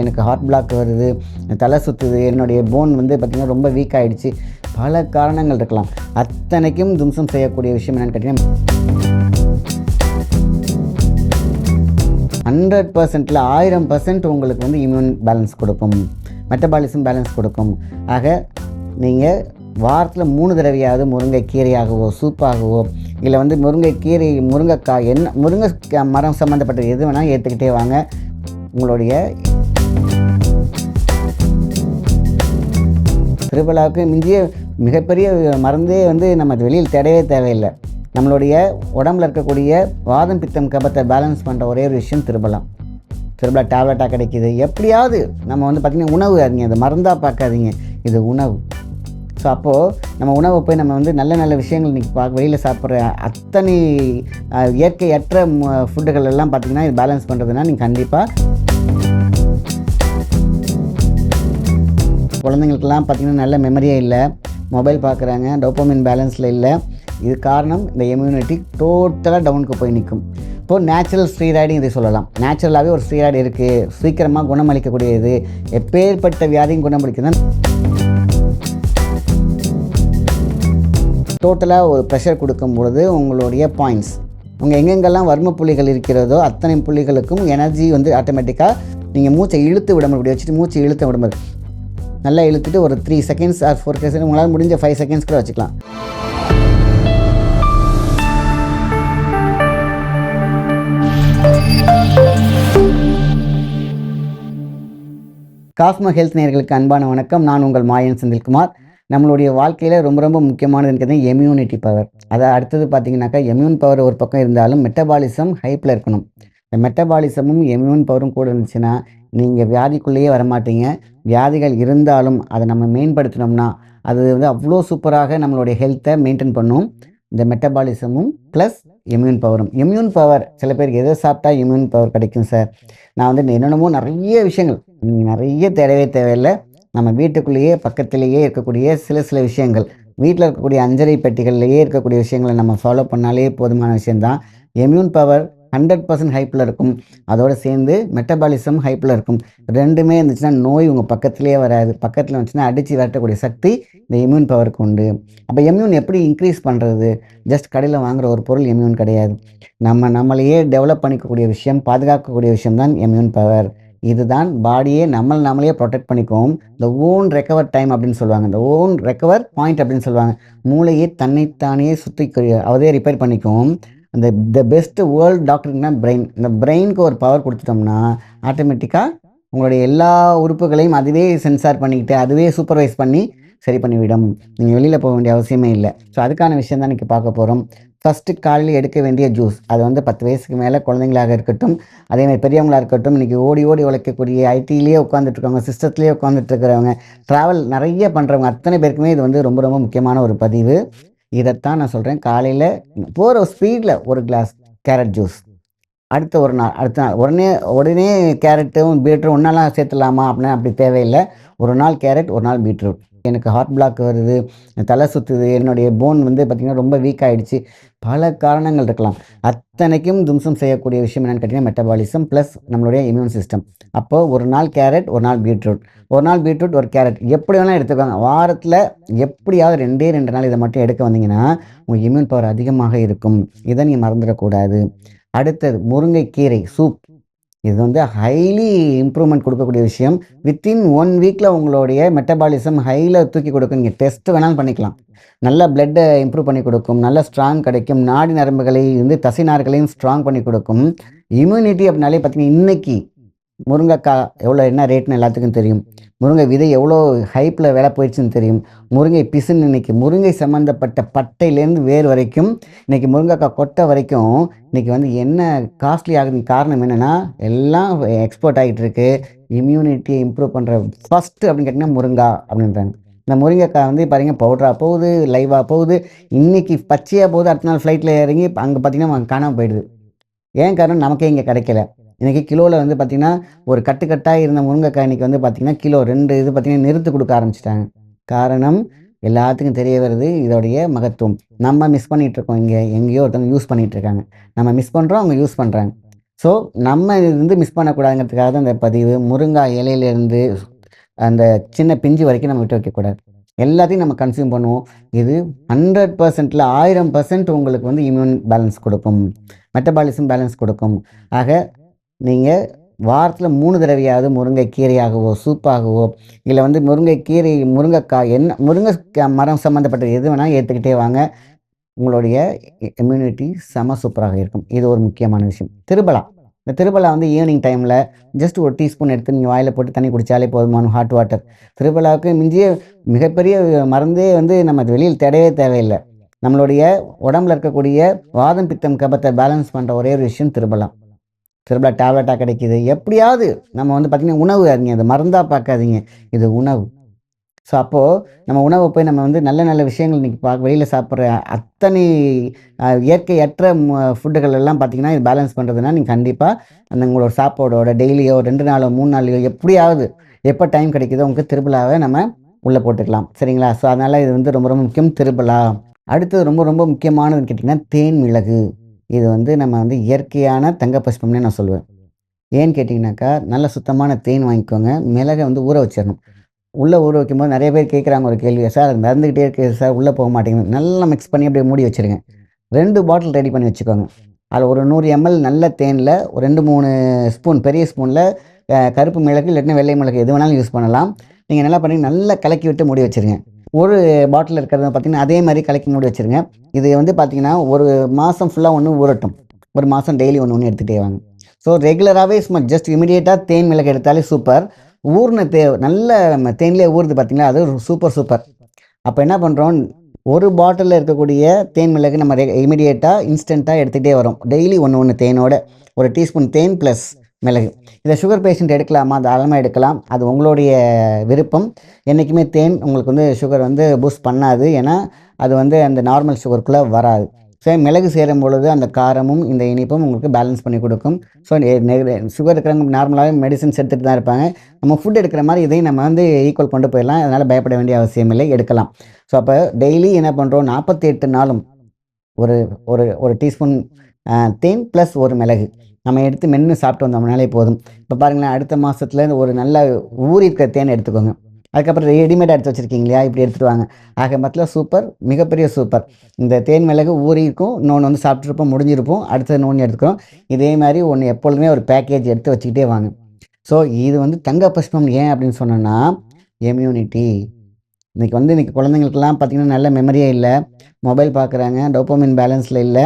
எனக்கு heart block வருது தலை சுற்றுது என்னுடைய போன் வந்து பார்த்திங்கன்னா ரொம்ப வீக் ஆகிடுச்சு பல காரணங்கள் இருக்கலாம். அத்தனைக்கும் தும்சம் செய்யக்கூடிய விஷயம் என்னென்னு கேட்டிங்கன்னா ஹண்ட்ரட் பர்சன்ட்டில் ஆயிரம் பர்சன்ட் உங்களுக்கு வந்து இம்யூன் பேலன்ஸ் கொடுக்கும். மெட்டபாலிசம் பேலன்ஸ் கொடுக்கும். ஆக நீங்கள் வாரத்தில் மூணு தடவையாவது முருங்கை கீரையாகவோ சூப்பாகவோ இல்லை வந்து முருங்கை கீரை முருங்கைக்காய் என்ன முருங்கை மரம் சம்மந்தப்பட்ட எது வேணால் ஏற்றுக்கிட்டே வாங்க. உங்களுடைய திருவிழாவுக்கு மிஞ்சிய மிகப்பெரிய மருந்தே வந்து நம்ம வெளியில் தேடவே தேவையில்லை. நம்மளுடைய உடம்புல இருக்கக்கூடிய வாதம் பித்தம் கபத்தை பேலன்ஸ் பண்ணுற ஒரே ஒரு விஷயம் திருபலா திருபலா டேப்லெட்டாக கிடைக்கிது. எப்படியாவது நம்ம வந்து பார்த்திங்கன்னா உணவு அதுங்க அது மருந்தாக பார்க்காதீங்க. இது உணவு. ஸோ அப்போது நம்ம உணவை போய் நம்ம வந்து நல்ல நல்ல விஷயங்கள் இன்றைக்கி பா வெளியில் சாப்பிட்ற அத்தனை இயற்கையற்ற ம- ஃபுட்டுகள் எல்லாம் பார்த்திங்கன்னா இது பேலன்ஸ் பண்ணுறதுனா நீங்கள் கண்டிப்பாக குழந்தைங்களுக்கெல்லாம் பார்த்திங்கன்னா நல்ல மெமரியே இல்லை. மொபைல் பார்க்குறாங்க டோப்போமின் பேலன்ஸில் இல்லை. இது காரணம் இந்த இம்யூனிட்டி டோட்டலாக டவுனுக்கு போய் நிற்கும். இப்போது நேச்சுரல் ஸ்டீராய்டு இதை சொல்லலாம். நேச்சுரலாகவே ஒரு ஸ்டீராய்டு இருக்குது சீக்கிரமாக குணமளிக்கக்கூடியது. எப்பேற்பட்ட வியாதியும் குணமளிக்குதுன்னா டோட்டலாக ஒரு ப்ரெஷர் கொடுக்கும் பொழுது உங்களுடைய பாயிண்ட்ஸ் உங்கள் எங்கெங்கெல்லாம் வர்ம புள்ளிகள் இருக்கிறதோ அத்தனை புள்ளிகளுக்கும் எனர்ஜி வந்து ஆட்டோமேட்டிக்காக நீங்கள் மூச்சை இழுத்து விட முடியும். வச்சுட்டு மூச்சை இழுத்து விட முடியும். நல்லா இழுத்துட்டு ஒரு three seconds or four seconds உங்களால் முடிஞ்ச ஃபைவ் செகண்ட்ஸ் கூட வச்சுக்கலாம். காஸ்மோ ஹெல்த் நேர்களுக்கு அன்பான வணக்கம். நான் உங்கள் மாயன் செந்தில்குமார். நம்மளுடைய வாழ்க்கையில் ரொம்ப ரொம்ப முக்கியமானது இருக்கிறது எம்யூனிட்டி பவர் அதை அடுத்தது பார்த்தீங்கன்னாக்கா எம்யூன் பவர் ஒரு பக்கம் இருந்தாலும் மெட்டபாலிசம் ஹைப்பில் இருக்கணும். இந்த மெட்டபாலிசமும் எம்யூன் பவரும் கூட இருந்துச்சுன்னா நீங்கள் வியாதிக்குள்ளேயே வரமாட்டீங்க. வியாதிகள் இருந்தாலும் அதை நம்ம மேம்படுத்தினோம்னா அது வந்து அவ்வளோ சூப்பராக நம்மளுடைய ஹெல்த்தை மெயின்டைன் பண்ணும். இந்த மெட்டபாலிசமும் ப்ளஸ் இம்யூன் பவரும் இம்யூன் பவர் சில பேருக்கு எதை சாப்பிட்டா இம்யூன் பவர் கிடைக்கும் சார் நான் வந்து என்னென்னமோ நிறைய விஷயங்கள் நீங்கள் நிறைய தேவையே தேவையில்லை. நம்ம வீட்டுக்குள்ளேயே பக்கத்திலேயே இருக்கக்கூடிய சில சில விஷயங்கள் வீட்டில் இருக்கக்கூடிய அஞ்சரை பெட்டிகள்லேயே இருக்கக்கூடிய விஷயங்களை நம்ம ஃபாலோ பண்ணாலே போதுமான விஷயம்தான். இம்யூன் பவர் ஹண்ட்ரட் பர்சன்ட் ஹைப்பில் இருக்கும். அதோடு சேர்ந்து மெட்டபாலிசம் ஹைப்பில் இருக்கும். ரெண்டுமே இருந்துச்சுன்னா நோய் உங்கள் பக்கத்துலேயே வராது. பக்கத்தில் வந்துச்சுன்னா அடித்து விரட்டக்கூடிய சக்தி இந்த இம்யூன் பவருக்கு உண்டு. அப்போ எம்யூன் எப்படி இன்க்ரீஸ் பண்ணுறது ஜஸ்ட் கடையில் வாங்குற ஒரு பொருள் எம்யூன் கிடையாது. நம்ம நம்மளையே டெவலப் பண்ணிக்கக்கூடிய விஷயம் பாதுகாக்கக்கூடிய விஷயம் தான் எம்யூன் பவர் இதுதான் பாடியே நம்மளை நம்மளையே ப்ரொடெக்ட் பண்ணிக்குவோம் இந்த ஓன் ரெக்கவர் டைம் அப்படின்னு சொல்லுவாங்க. இந்த ஓன் ரெக்கவர் பாயிண்ட் அப்படின்னு சொல்லுவாங்க. மூளையே தன்னைத்தானே சுற்றி அதே ரிப்பேர் பண்ணிக்கும். அந்த த பெஸ்ட்டு வேர்ல்டு டாக்டர்னா பிரெயின் இந்த பிரெயினுக்கு ஒரு பவர் கொடுத்துட்டோம்னா ஆட்டோமேட்டிக்காக உங்களுடைய எல்லா உறுப்புகளையும் அதுவே சென்சார் பண்ணிக்கிட்டு அதுவே சூப்பர்வைஸ் பண்ணி சரி பண்ணிவிடும். நீங்கள் வெளியில் போக வேண்டிய அவசியமே இல்லை. ஸோ அதுக்கான விஷயம் தான் இன்றைக்கி பார்க்க போகிறோம் ஃபஸ்ட்டு காலையில் எடுக்க வேண்டிய ஜூஸ் அது வந்து பத்து வயசுக்கு மேலே குழந்தைங்களாக இருக்கட்டும் அதே மாதிரி பெரியவங்களாக இருக்கட்டும் இன்றைக்கி ஓடி ஓடி உழைக்கக்கூடிய ஐடியிலேயே உட்காந்துட்ருக்கவங்க சிஸ்டத்துலேயே உட்காந்துட்டு இருக்கிறவங்க ட்ராவல் நிறைய பண்ணுறவங்க அத்தனை பேருக்குமே இது வந்து ரொம்ப ரொம்ப முக்கியமான ஒரு பதிவு. இதைத்தான் நான் சொல்கிறேன் காலையில் போகிற ஸ்பீடில் ஒரு கிளாஸ் கேரட் ஜூஸ் அடுத்த ஒரு நாள் அடுத்த நாள் உடனே உடனே கேரட்டும் பீட்ரூட் ஒன்றாலாம் சேர்த்துலாமா அப்படின்னா அப்படி தேவையில்லை. ஒரு நாள் கேரட் ஒரு நாள் பீட்ரூட் எனக்கு ஹார்ட் பிளாக் வருது தலை சுற்றுது என்னுடைய போன் வந்து பார்த்திங்கன்னா ரொம்ப வீக் ஆகிடுச்சு பல காரணங்கள் இருக்கலாம். அத்தனைக்கும் தும்சம் செய்யக்கூடிய விஷயம் என்னென்னு கேட்டிங்கன்னா மெட்டபாலிசம் ப்ளஸ் நம்மளுடைய இம்யூன் சிஸ்டம் அப்போது ஒரு நாள் கேரட் ஒரு நாள் பீட்ரூட் ஒரு நாள் பீட்ரூட் ஒரு கேரட் எப்படி வேணால் எடுத்துக்கோங்க. வாரத்தில் எப்படியாவது ரெண்டே ரெண்டு நாள் இதை மட்டும் எடுக்க வந்தீங்கன்னா உங்கள் இம்யூன் பவர் அதிகமாக இருக்கும். இதை நீங்கள் மறந்துடக்கூடாது. அடுத்தது முருங்கைக்கீரை சூப் இது வந்து ஹைலி இம்ப்ரூவ்மெண்ட் கொடுக்கக்கூடிய விஷயம். வித்தின் ஒன் வீக்கில் உங்களுடைய மெட்டபாலிசம் ஹையில் தூக்கி கொடுக்கும். நீங்கள் டெஸ்ட் வேணாலும் பண்ணிக்கலாம். நல்ல பிளட்டை இம்ப்ரூவ் பண்ணி கொடுக்கும். நல்ல ஸ்ட்ராங் கிடைக்கும். நாடி நரம்புகளை வந்து தசை நார்களையும் ஸ்ட்ராங் பண்ணி கொடுக்கும். இம்யூனிட்டி அப்படின்னாலே பார்த்தீங்கன்னா இன்னைக்கு முருங்கைக்காய் எவ்வளோ என்ன ரேட்னு எல்லாத்துக்கும் தெரியும். முருங்கை விதை எவ்வளோ ஹைப்பில் வேலை போயிடுச்சுன்னு தெரியும். முருங்கை பிசுன்னு இன்றைக்கி முருங்கை சம்மந்தப்பட்ட பட்டையிலேருந்து வேர் வரைக்கும் இன்றைக்கி முருங்கைக்காய் கொட்டை வரைக்கும் இன்றைக்கி வந்து என்ன காஸ்ட்லி ஆகுது காரணம் என்னென்னா எல்லாம் எக்ஸ்போர்ட் ஆகிட்டு இருக்கு. இம்யூனிட்டியை இம்ப்ரூவ் பண்ணுற ஃபஸ்ட்டு அப்படின்னு கேட்டிங்கன்னா முருங்கா அப்படின்றாங்க. இந்த முருங்கைக்காய் வந்து பாருங்க பவுடராக போகுது லைவாக போகுது. இன்றைக்கி பச்சையாக போகுது அடுத்த நாள் ஃப்ளைட்டில் இறங்கி அங்கே பார்த்தீங்கன்னா காணாமல் போயிடுது. ஏன் காரணம்? நமக்கே இங்கே கிடைக்கல. இன்றைக்கி கிலோவில் வந்து பார்த்திங்கன்னா ஒரு கட்டுக்கட்டாக இருந்த முருங்கைக்காய் வந்து பார்த்திங்கன்னா கிலோ ரெண்டு இது பார்த்திங்கன்னா நிறுத்து கொடுக்க ஆரம்பிச்சிட்டாங்க. காரணம் எல்லாத்துக்கும் தெரிய வருது இதோடைய மகத்துவம். நம்ம மிஸ் பண்ணிகிட்டு இருக்கோம் இங்கே எங்கேயோ ஒருத்தவங்க யூஸ் பண்ணிகிட்டு இருக்காங்க நம்ம மிஸ் பண்ணுறோம் அவங்க யூஸ் பண்ணுறாங்க ஸோ நம்ம இது வந்து மிஸ் பண்ணக்கூடாதுங்கிறதுக்காக தான் இந்த பதிவு. முருங்காய் இலையிலேருந்து அந்த சின்ன பிஞ்சு வரைக்கும் நம்ம விட்டு வைக்கக்கூடாது. எல்லாத்தையும் நம்ம கன்சியூம் பண்ணுவோம். இது ஹண்ட்ரட் பர்சன்ட்டில் ஆயிரம் பர்சன்ட் உங்களுக்கு வந்து இம்யூன் பேலன்ஸ் கொடுக்கும். மெட்டபாலிசம் பேலன்ஸ் கொடுக்கும். ஆக நீங்கள் வாரத்தில் மூணு தடவையாவது முருங்கைக்கீரையாகவோ சூப்பாகவோ இல்லை வந்து முருங்கைக்கீரை முருங்கைக்காய் என்ன முருங்கை மரம் சம்மந்தப்பட்ட எது வேணால் ஏற்றுக்கிட்டே வாங்க. உங்களுடைய இம்யூனிட்டி செம சூப்பராக இருக்கும். இது ஒரு முக்கியமான விஷயம். திருபலா. இந்த திருபலா வந்து ஈவினிங் டைமில் ஜஸ்ட் ஒரு டீஸ்பூன் எடுத்து நீங்கள் வாயில் போட்டு தண்ணி குடித்தாலே போதுமான ஹாட் வாட்டர் திருபலாவுக்கு மிஞ்சிய மிகப்பெரிய மருந்தே வந்து நம்ம வெளியில் தேடவே தேவையில்லை. நம்மளுடைய உடம்புல இருக்கக்கூடிய வாதம் பித்தம் கபத்தை பேலன்ஸ் பண்ணுற ஒரே ஒரு விஷயம் திருபலா. திரும்ப டேப்லெட்டாக கிடைக்கிது. எப்படியாவது நம்ம வந்து பார்த்திங்கன்னா உணவு அதிங்க அது மருந்தாக பார்க்காதீங்க. இது உணவு. ஸோ அப்போது நம்ம உணவை போய் நம்ம வந்து நல்ல நல்ல விஷயங்கள் இன்றைக்கி பார்க்க வெளியில் சாப்பிட்ற அத்தனை இயற்கையற்ற ஃபுட்டுகள் எல்லாம் பார்த்தீங்கன்னா இது பேலன்ஸ் பண்ணுறதுனா நீங்கள் கண்டிப்பாக அந்த உங்களோட சாப்பாடோட டெய்லியோ ரெண்டு நாளோ மூணு நாளையோ எப்படியாவது எப்போ டைம் கிடைக்குதோ உங்களுக்கு திருவிழாவை நம்ம உள்ளே போட்டுக்கலாம். சரிங்களா? ஸோ அதனால் இது வந்து ரொம்ப ரொம்ப முக்கியம் திருவிழா. அடுத்தது ரொம்ப ரொம்ப முக்கியமானதுன்னு கேட்டிங்கன்னா தேன் மிளகு. இது வந்து நம்ம வந்து இயற்கையான தங்க புஷ்பம்னே நான் சொல்லுவேன். ஏன்னு கேட்டிங்கனாக்கா நல்ல சுத்தமான தேன் வாங்கிக்கோங்க. மிளகை வந்து ஊற வச்சிடணும் உள்ளே ஊற வைக்கும்போது நிறைய பேர் கேட்குறாங்க ஒரு கேள்வி சார் அது மறந்துக்கிட்டே இருக்கு. சார் உள்ளே போக மாட்டேங்குது. நல்லா மிக்ஸ் பண்ணி அப்படியே மூடி வச்சிருங்க. ரெண்டு பாட்டில் ரெடி பண்ணி வச்சுக்கோங்க. அதில் ஒரு நூறு எம்எல் நல்ல தேனில் ஒரு ரெண்டு மூணு ஸ்பூன் பெரிய ஸ்பூனில் கருப்பு மிளகு இல்லாட்டினா வெள்ளை மிளகு எது வேணாலும் யூஸ் பண்ணலாம். நீங்கள் நல்லா பண்ணி நல்லா கலக்கி விட்டு மூடி வச்சிருங்க. ஒரு பாட்டில் இருக்கிறத பார்த்தீங்கன்னா அதே மாதிரி கலக்கி மூடி வச்சிருங்க. இது வந்து பார்த்திங்கன்னா ஒரு மாதம் ஃபுல்லாக ஒன்று ஊறட்டும். ஒரு மாதம் டெய்லி ஒன்று ஒன்று எடுத்துகிட்டே வாங்க. ஸோ ரெகுலராகவே சும்மா ஜஸ்ட் இமிடியேட்டாக தேன் மிளகு எடுத்தாலே சூப்பர் ஊர்ன தே நல்ல நம்ம தேன்லேயே ஊறுது பார்த்திங்களா அது சூப்பர் சூப்பர் அப்போ என்ன பண்ணுறோம் ஒரு பாட்டிலில் இருக்கக்கூடிய தேன் மிளகு நம்ம ரெ இமிடியேட்டாக இன்ஸ்டண்ட்டாக எடுத்துகிட்டே வரோம். டெய்லி ஒன்று ஒன்று தேனோட. ஒரு டீஸ்பூன் தேன் ப்ளஸ் மிளகு. இதை சுகர் பேஷண்ட் எடுக்கலாமா? தாராளமாக எடுக்கலாம். அது உங்களுடைய விருப்பம். என்றைக்குமே தேன் உங்களுக்கு வந்து சுகர் வந்து பூஸ்ட் பண்ணாது. ஏன்னா அது வந்து அந்த நார்மல் சுகருக்குள்ளே வராது. ஸோ மிளகு சேரும் பொழுது அந்த காரமும் இந்த இனிப்பும் உங்களுக்கு பேலன்ஸ் பண்ணி கொடுக்கும். ஸோ சுகர் இருக்கிறவங்க நார்மலாகவே மெடிசின்ஸ் எடுத்துகிட்டு தான் இருப்பாங்க. நம்ம ஃபுட் எடுக்கிற மாதிரி இதையும் நம்ம வந்து ஈக்குவல் கொண்டு போயிடலாம். அதனால் பயப்பட வேண்டிய அவசியம் இல்லை. எடுக்கலாம். ஸோ அப்போ டெய்லி என்ன பண்ணுறோம் நாற்பத்தி எட்டு நாளும் ஒரு ஒரு ஒரு டீஸ்பூன் தேன் ப்ளஸ் ஒரு மிளகு. நம்ம எடுத்து மென்று சாப்பிட்டு வந்தோம்னாலே போதும். இப்போ பாருங்களேன் அடுத்த மாதத்துல ஒரு நல்ல ஊறி இருக்கிற தேன் எடுத்துக்கோங்க. அதுக்கப்புறம் ரெடிமேட் எடுத்து வச்சுருக்கீங்க இல்லையா? இப்படி எடுத்துகிட்டு வாங்க. ஆக மொத்தத்தில் சூப்பர் மிகப்பெரிய சூப்பர் இந்த தேன் மிளகு ஊறி இருக்கும். இன்னொன்று வந்து சாப்பிட்ருப்போம் முடிஞ்சிருப்போம். அடுத்தது நோன் எடுத்துக்கிறோம். இதே மாதிரி ஒன்று எப்பொழுதுமே ஒரு பேக்கேஜ் எடுத்து வச்சுக்கிட்டே வாங்க. ஸோ இது வந்து தங்க புஷ்பம் ஏன் அப்படின்னு சொன்னோன்னா எம்யூனிட்டி இன்றைக்கி வந்து இன்றைக்கி குழந்தைங்களுக்கெல்லாம் பார்த்திங்கன்னா நல்ல மெமரியே இல்லை. மொபைல் பார்க்குறாங்க டோப்போமின் பேலன்ஸில் இல்லை.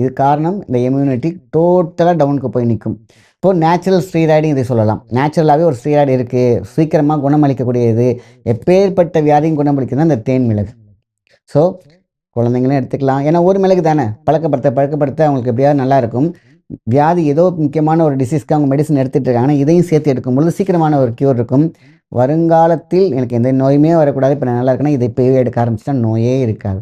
இது காரணம் இந்த இம்யூனிட்டி டோட்டலாக டவுனுக்கு போய் நிற்கும் இப்போது நேச்சுரல் ஸ்டீராய்டு இதை சொல்லலாம். நேச்சுரலாகவே ஒரு ஸ்டீராய்டு இருக்குது சீக்கிரமாக குணமளிக்கக்கூடியது. எப்பேற்பட்ட வியாதியும் குணமளிக்கிறது இந்த தேன் மிளகு ஸோ குழந்தைங்களும் எடுத்துக்கலாம். ஏன்னா ஒரு மிளகு தானே? பழக்கப்படுத்த பழக்கப்படுத்த அவங்களுக்கு எப்படியாவது நல்லாயிருக்கும் வியாதி ஏதோ முக்கியமான ஒரு டிசீஸ்க்கு அவங்க மெடிசன் எடுத்துகிட்டு இருக்காங்க இதையும் சேர்த்து எடுக்கும்பொழுது சீக்கிரமான ஒரு க்யூர் இருக்கும். வருங்காலத்தில் எனக்கு எந்த நோயுமே வரக்கூடாது. இப்போ நான் நல்லா இருக்குன்னா இதை இப்போயே எடுக்க ஆரம்பிச்சிட்டா நோயே இருக்காது.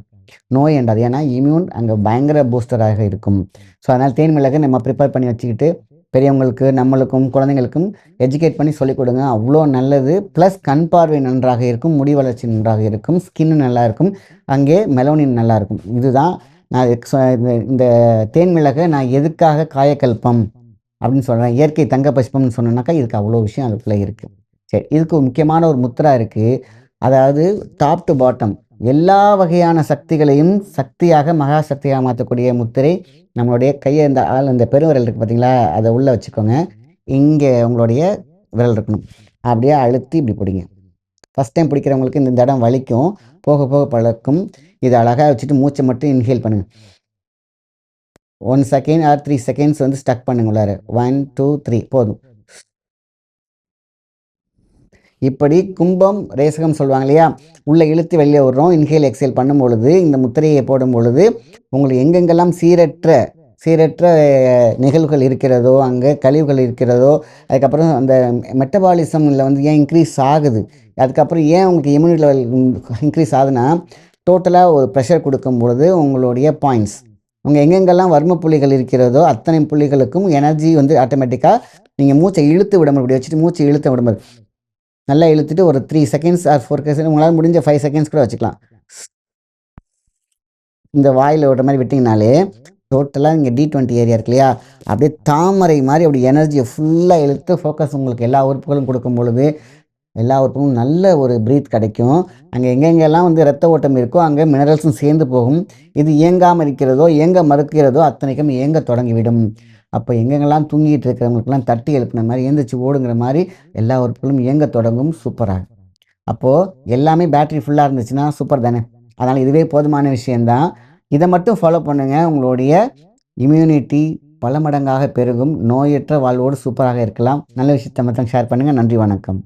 நோய் என்றாது. ஏன்னா இம்யூன் அங்கே பயங்கர பூஸ்டராக இருக்கும். ஸோ அதனால் தேன் மிளகு நம்ம ப்ரிப்பேர் பண்ணி வச்சுக்கிட்டு பெரியவங்களுக்கு நம்மளுக்கும் குழந்தைங்களுக்கும் எஜுகேட் பண்ணி சொல்லிக் கொடுங்க. அவ்வளோ நல்லது. ப்ளஸ் கண் பார்வை நன்றாக இருக்கும் முடி வளர்ச்சி நன்றாக இருக்கும் ஸ்கின்னு நல்லா இருக்கும் அங்கே மெலோனின் நல்லா இருக்கும். இதுதான் நான் இந்த- தேன் மிளகை நான் எதுக்காக காயக்கல்பம் அப்படின்னு சொல்கிறேன் இயற்கை தங்க பசுப்பம்னு சொன்னேன்னாக்கா இதுக்கு அவ்வளோ விஷயம் அதுக்குள்ளே இருக்குது சரி இதுக்கு முக்கியமான ஒரு முத்திரா இருக்குது அதாவது டாப் டு பாட்டம் எல்லா வகையான சக்திகளையும் சக்தியாக மகா சக்தியாக மாற்றக்கூடிய முத்திரை நம்மளுடைய கையை இந்த ஆள் இந்த பெருவிரல் இருக்குது பார்த்தீங்களா? அதை உள்ளே வச்சுக்கோங்க. இங்கே உங்களுடைய விரல் இருக்கணும். அப்படியே அழுத்தி இப்படி பிடிங்க. ஃபஸ்ட் டைம் பிடிக்கிறவங்களுக்கு இந்த இடம் வலிக்கும். போக போக பழக்கும். இதை அழகாக வச்சுட்டு மூச்சை மட்டும் இன்ஹேல் பண்ணுங்க. One second or three seconds வந்து ஸ்டக் பண்ணுங்க உள்ளார. ஒன் டூ த்ரீ போதும். இப்படி கும்பம் ரேசகம் சொல்லுவாங்க இல்லையா? உள்ளே இழுத்து வெளியே விடுறோம். இன்ஹேல் எக்ஸேல் பண்ணும் பொழுது இந்த முத்திரையை போடும் பொழுது உங்களுக்கு எங்கெங்கெல்லாம் சீரற்ற சீரற்ற நிகழ்வுகள் இருக்கிறதோ அங்கே கழிவுகள் இருக்கிறதோ அதுக்கப்புறம் அந்த மெட்டபாலிசமில் வந்து ஏன் இன்க்ரீஸ் ஆகுது? அதுக்கப்புறம் ஏன் உங்களுக்கு இம்யூனிட்டி லெவல் இன்க்ரீஸ் ஆகுதுன்னா டோட்டலாக ஒரு ப்ரெஷர் கொடுக்கும் பொழுது உங்களுடைய பாயிண்ட்ஸ் உங்கள் எங்கெங்கெல்லாம் வர்ம புள்ளிகள் இருக்கிறதோ அத்தனை புள்ளிகளுக்கும் எனர்ஜி வந்து ஆட்டோமேட்டிக்காக நீங்கள் மூச்சை இழுத்து விட முடியும். வச்சுட்டு மூச்சை இழுத்து விடும்போது நல்லா இழுத்துட்டு ஒரு three seconds or four seconds உங்களால் முடிஞ்ச ஃபைவ் செகண்ட்ஸ் கூட வச்சுக்கலாம். இந்த வாயில் விடுற மாதிரி விட்டிங்கனாலே டோட்டலாக இங்கே டி டுவெண்ட்டி ஏரியா இருக்கு இல்லையா? அப்படியே தாமரை மாதிரி அப்படி எனர்ஜியை ஃபுல்லாக இழுத்து ஃபோக்கஸ் உங்களுக்கு எல்லா உறுப்புகளும் கொடுக்கும் பொழுது எல்லா உறுப்புகளும் நல்ல ஒரு ப்ரீத் கிடைக்கும். அங்கே எங்கெங்கெல்லாம் வந்து ரத்த ஓட்டம் இருக்கோ அங்கே மினரல்ஸும் சேர்ந்து போகும். இது இயங்காமல் இருக்கிறதோ இயங்க மறுக்கிறதோ அத்தனைக்கும் இயங்க தொடங்கிவிடும். அப்போ எங்கெங்கெல்லாம் தூங்கிட்டு இருக்கிறவங்களுக்கெல்லாம் தட்டி எழுப்பின மாதிரி எழுந்திரிச்சு ஓடுங்கிற மாதிரி எல்லா உறுப்புகளும் இயங்க தொடங்கும் சூப்பராக அப்போது எல்லாமே பேட்டரி ஃபுல்லாக இருந்துச்சுன்னா சூப்பர் தானே. அதனால் இதுவே போதுமான விஷயந்தான் இதை மட்டும் ஃபாலோ பண்ணுங்கள் உங்களுடைய இம்யூனிட்டி பல மடங்காக பெருகும். நோயற்ற வாழ்வோடு சூப்பராக இருக்கலாம். நல்ல விஷயத்தை மட்டும் ஷேர் பண்ணுங்கள் நன்றி வணக்கம்.